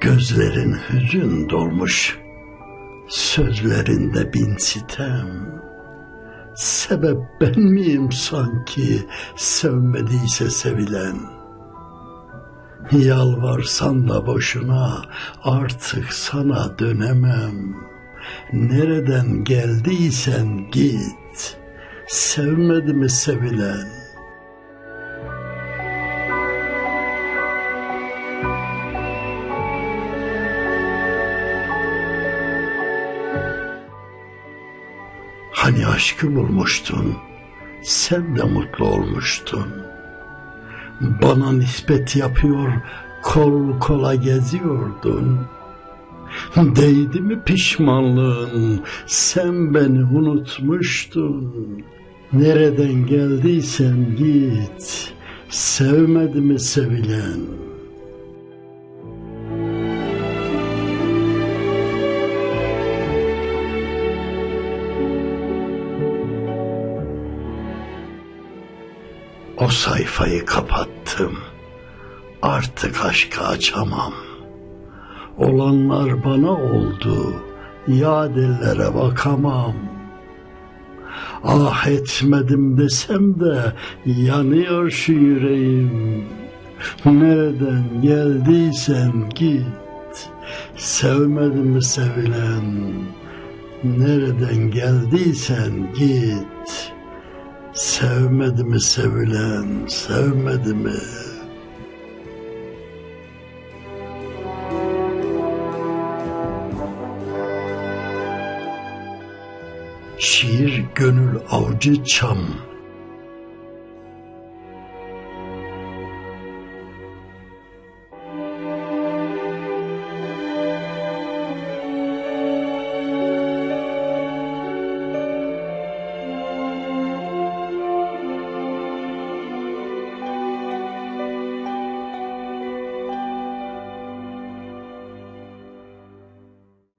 Gözlerin hüzün dolmuş, sözlerinde bin sitem. Sebep ben miyim sanki sevmediyse sevilen? Yalvarsan da boşuna artık sana dönemem. Nereden geldiysen git, sevmedi mi sevilen? Hani aşkı bulmuştun, sen de mutlu olmuştun. Bana nispet yapıyor, kol kola geziyordun. Değdi mi pişmanlığın, sen beni unutmuştun. Nereden geldiysen git, sevmedi mi sevilen?'' O sayfayı kapattım. Artık aşkı açamam. Olanlar bana oldu. Ya dillere bakamam. Ah etmedim desem de yanıyor şu yüreğim. Nereden geldiysen git. Sevmedim sevilen? Nereden geldiysen git. Sevmedi mi sevilen, sevmedi mi? Şiir gönül avcı çam